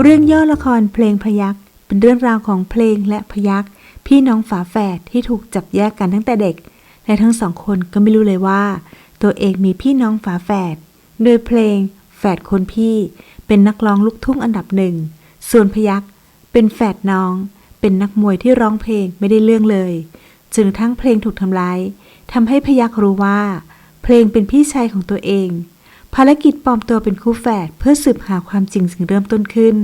เรื่องย่อละครเพลงพยักเป็นเรื่องราวของเพลงและพยักพี่น้องฝาแฝดที่ถูกจับแยกกันตั้งแต่เด็ก และทั้งสองคนก็ไม่รู้เลยว่า ตัวเองมีพี่น้องฝาแฝดโดยเพลงแฝดคนพี่ เป็นนักร้องลูกทุ่งอันดับหนึ่ง ส่วนพยักเป็นแฝดน้อง เป็นนักมวยที่ร้องเพลงไม่ได้เรื่องเลยจนกระทั่งเพลงถูกทำร้ายทำให้พยักรู้ว่า เพลงเป็นพี่ชายของตัวเอง ภารกิจปลอมตัวเป็นคู่แฝดเพื่อสืบหาความจริงจึงเริ่มต้นขึ้น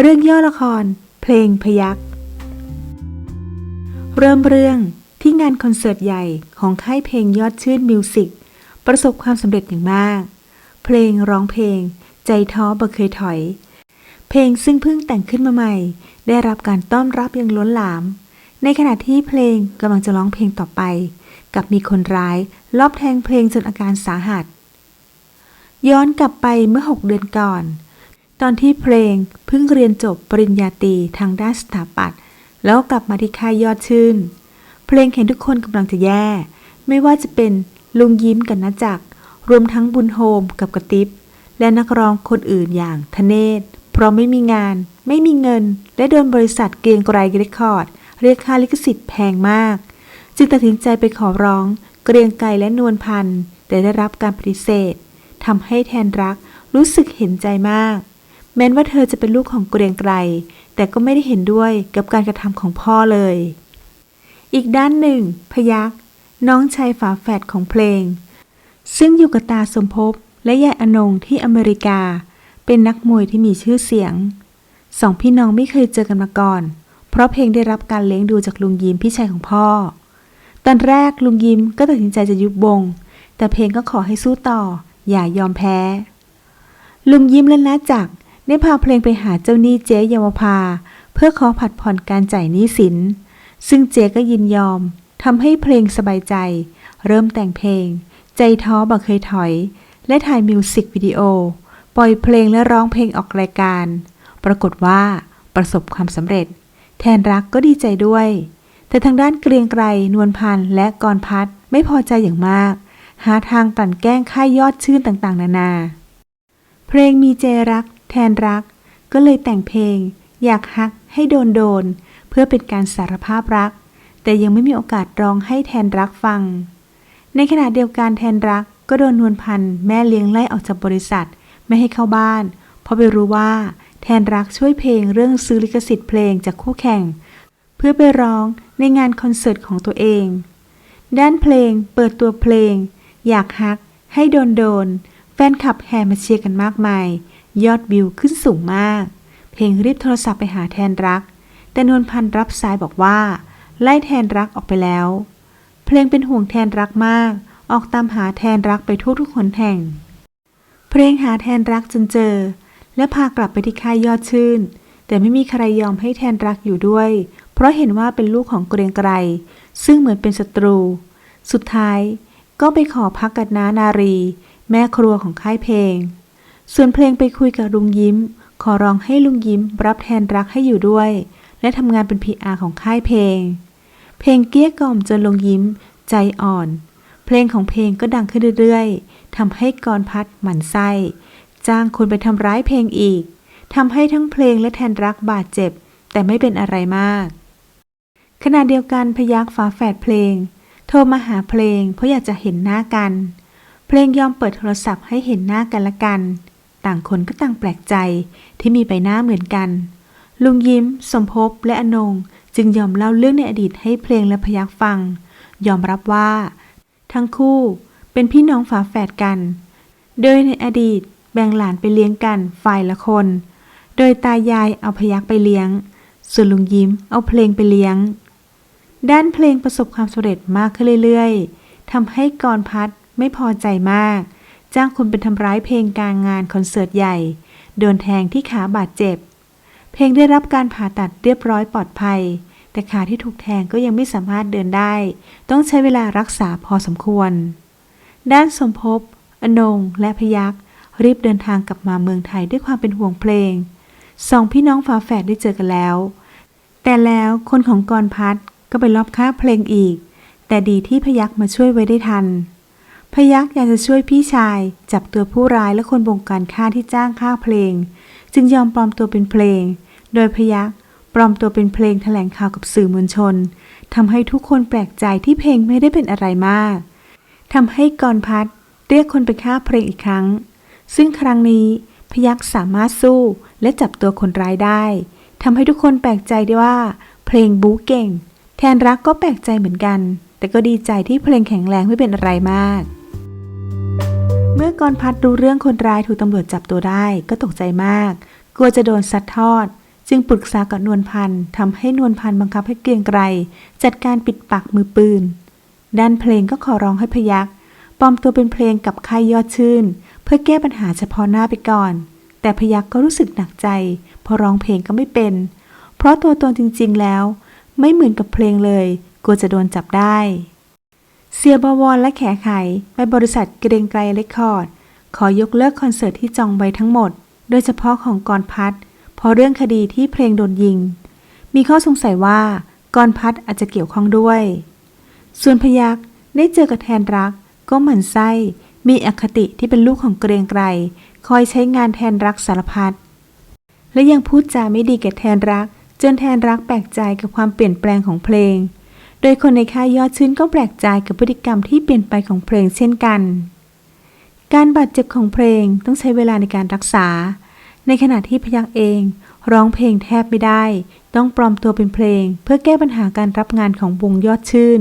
เรื่องย่อละคร เพลงพยักเริ่มเรื่องที่งานคอนเสิร์ตใหญ่ของค่ายเพลงยอดชื่นมิวสิกประสบความสำเร็จอย่างมาก เพลงร้องเพลง ใจท้อบ่เคยถอย เพลงซึ่งเพิ่งแต่งขึ้นมาใหม่ ได้รับการต้อนรับอย่างล้นหลาม ในขณะที่เพลงกำลังจะร้องเพลงต่อไป กับมีคนร้ายลอบแทงเพลงจนอาการสาหัส ย้อนกลับไปเมื่อ 6 เดือนก่อน ตอนที่เพลงเพิ่งเรียนจบปริญญาตรีทางด้านสถาปัตย์แล้วกลับมาที่ค่ายยอดชื่น เพลงเห็นทุกคนกำลังจะแย่ ไม่ว่าจะเป็นลุงยิ้มกับนาจักรรวมทั้งบุญโฮมกับกระติบ และนักร้องคนอื่นอย่างทเนศ เพราะไม่มีงาน ไม่มีเงิน และโดนบริษัทเกรียงไกรเรคคอร์ด เรียกค่าลิขสิทธิ์แพงมาก จึงตัดสินใจไปขอร้อง เกรียงไกรและนวลพันธ์แต่ได้รับการปฏิเสธ ทำให้แทนรักรู้สึกเห็นใจมาก แม้นว่าเธอจะเป็นลูกของเกรียงไกรแต่ก็ไม่ได้เห็นด้วยกับการกระทำของพ่อเลย อีกด้านหนึ่ง พยักน้องชายฝาแฝดของเพลง ซึ่งอยู่กับตาสมภพและยายอนงที่อเมริกา เป็นนักมวยที่มีชื่อเสียง สองพี่น้องไม่เคยเจอกันมาก่อน เพราะเพลงได้รับการเลี้ยงดูจากลุงยิ้มพี่ชายของพ่อ ตอนแรกลุงยิ้มก็ตัดสินใจจะยุบวงแต่เพลงก็ขอให้สู้ต่อ อย่ายอมแพ้ ลุงยิ้มและน้าจักได้พาเพลงไปหาเจ้าหนี้เจ๊เยาวภาเพื่อขอผัดผ่อนการจ่ายหนี้สิน ซึ่งเจ๊ก็ยินยอมทำให้เพลงสบายใจ เริ่มแต่งเพลง ใจท้อบ่เคยถอย และถ่ายมิวสิกวิดีโอ ปล่อยเพลงและร้องเพลงออกรายการ ปรากฏว่าประสบความสำเร็จ แทนรักก็ดีใจด้วย แต่ทางด้านเกรียงไกรนวลพันธ์และกรพัฒน์ไม่พอใจอย่างมาก หาทางกลั่นแกล้งค่ายยอดชื่นต่างๆ นานา เพลงมีใจรัก แทนรัก ก็เลยแต่งเพลง อยากฮักให้โดนโดน เพื่อเป็นการสารภาพรัก แต่ยังไม่มีโอกาสร้องให้แทนรักฟัง ในขณะเดียวกันแทนรักก็โดนนวลพันธ์แม่เลี้ยงไล่ออกจากบริษัท ไม่ให้เข้าบ้าน เพราะไปรู้ว่าแทนรักช่วยเพลงเรื่องซื้อลิขสิทธิ์เพลงจากคู่แข่ง เพื่อไปร้องในงานคอนเสิร์ตของตัวเอง ด้านเพลงเปิดตัวเพลง อยากฮัก ให้โดนโดน แฟนคลับแห่มาเชียร์กันมากมาย ยอดวิวขึ้นสูงมาก เพลงรีบโทรศัพท์ไปหาแทนรัก แต่นวลพันธ์รับสายบอกว่า ไล่แทนรักออกไปแล้ว เพลงเป็นห่วงแทนรักมาก ออกตามหาแทนรักไปทุกทุกคนแห่ง เพลงหาแทนรักจนเจอ และพากลับไปที่ค่ายยอดชื่น แต่ไม่มีใครยอมให้แทนรักอยู่ด้วย เพราะเห็นว่าเป็นลูกของเกรียงไกรซึ่งเหมือนเป็นศัตรู สุดท้าย ก็ไปขอพักกับน้านารี แม่ครัวของค่ายเพลง ส่วนเพลงไปคุยกับลุงยิ้ม ขอร้องให้ลุงยิ้มรับแทนรักให้อยู่ด้วย และทำงานเป็น PR ของค่ายเพลง เพลงเกี้ยกล่อมจนลุงยิ้ม ใจอ่อน เพลงของเพลงก็ดังขึ้นเรื่อยๆทำให้กรพัดหมั่นไส้จ้างคนไปทำร้ายเพลงอีกทำให้ทั้งเพลงและแทนรักบาดเจ็บ แต่ไม่เป็นอะไรมาก ขณะเดียวกันพยักฝาแฝดเพลง โทรมาหาเพลง เพราะอยากจะเห็นหน้ากัน เพลงยอมเปิดโทรศัพท์ให้เห็นหน้ากันละกัน ต่างคนก็ต่างแปลกใจที่มีใบหน้าเหมือนกัน ลุงยิ้ม สมภพและอนง จึงยอมเล่าเรื่องในอดีตให้เพลงและพยักฟัง ยอมรับว่า ทั้งคู่เป็นพี่น้องฝาแฝดกัน โดยในอดีตแบ่งหลานไปเลี้ยงกันฝ่ายละคน โดยตายายเอาพยักไปเลี้ยง ส่วนลุงยิ้มเอาเพลงไปเลี้ยง ด้านเพลงประสบความสำเร็จมากขึ้นเรื่อยๆทำให้กรพัฒไม่พอใจมาก จ้างคนเป็นทำร้ายเพลงกลางงานคอนเสิร์ตใหญ่ โดนแทงที่ขาบาดเจ็บ เพลงได้รับการผ่าตัดเรียบร้อยปลอดภัย แต่ขาที่ถูกแทงก็ยังไม่สามารถเดินได้ ต้องใช้เวลารักษาพอสมควร ด้านสมภพอนงและพยักษ์รีบเดินทางกลับมาเมืองไทยด้วยความเป็นห่วงเพลงสองพี่น้องฝาแฝดได้เจอกันแล้ว แต่แล้วคนของกรพัฒ ก็ไปลอบฆ่าเพลงอีก แต่ดีที่พยักมาช่วยไว้ได้ทัน พยักอยากจะช่วยพี่ชาย จับตัวผู้ร้ายและคนบงการฆ่าที่จ้างฆ่าเพลง จึงยอมปลอมตัวเป็นเพลง โดยพยักปลอมตัวเป็นเพลงแถลงข่าวกับสื่อมวลชนทำให้ทุกคนแปลกใจที่เพลงไม่ได้เป็นอะไรมากทำให้กรพัฒน์เรียกคนไปฆ่าเพลงอีกครั้ง ซึ่งครั้งนี้พยักสามารถสู้และจับตัวคนร้ายได้ทำให้ทุกคนแปลกใจได้ว่า เพลงบู๊เก่ง แทนรักก็แปลกใจเหมือนกัน แต่ก็ดีใจที่เพลงแข็งแรงไม่เป็นอะไรมาก เมื่อกรพัฒน์รู้เรื่องคนร้ายถูกตำรวจจับตัวได้ก็ตกใจมาก กลัวจะโดนซัดทอด จึงปรึกษากับนวลพันธ์ทำให้นวลพันธ์บังคับให้เกรียงไกรจัดการปิดปากมือปืน ด้านเพลงก็ขอร้องให้พยักปลอมตัวเป็นเพลงกับค่ายยอดชื่น เพื่อแก้ปัญหาเฉพาะหน้าไปก่อน แต่พยักก็รู้สึกหนักใจเพราะร้องเพลงก็ไม่เป็น เพราะตัวตนจริง ๆ แล้ว ไม่เหมือนกับเพลงเลยกลัวจะโดนจับได้ เสียบวรและแขไขไปบริษัทเกรงไกรเรคคอร์ด ขอยกเลิกคอนเสิร์ตที่จองไว้ทั้งหมด โดยเฉพาะของกรพัฒเพราะเรื่องคดีที่เพลงโดนยิง มีข้อสงสัยว่ากรพัฒอาจจะเกี่ยวข้องด้วย ส่วนพยักได้เจอกับแทนรัก ก็หมั่นไส้มีอคติที่เป็นลูกของเกรียงไกรคอยใช้งานแทนรักสารพัดและยังพูดจาไม่ดีแก่แทนรัก จนแทนรักแปลกใจกับความเปลี่ยนแปลงของเพลง โดยคนในค่ายยอดชื่นก็แปลกใจกับพฤติกรรมที่เปลี่ยนไปของเพลงเช่นกัน การบาดเจ็บของเพลงต้องใช้เวลาในการรักษา ในขณะที่พยักเอง ร้องเพลงแทบไม่ได้ ต้องปลอมตัวเป็นเพลง เพื่อแก้ปัญหาการรับงานของวงยอดชื่น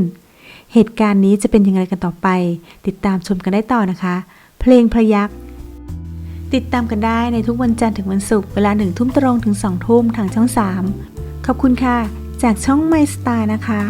เหตุการณ์นี้จะเป็นยังไงกันต่อไป ติดตามชมกันได้ต่อนะคะ เพลงพยัก ติดตามกันได้ในทุกวันจันทร์ถึงวันศุกร์เวลาหนึ่งทุ่มตรงถึงสองทุ่มทางช่อง 3 ขอบคุณค่ะ จากช่อง My Star นะคะ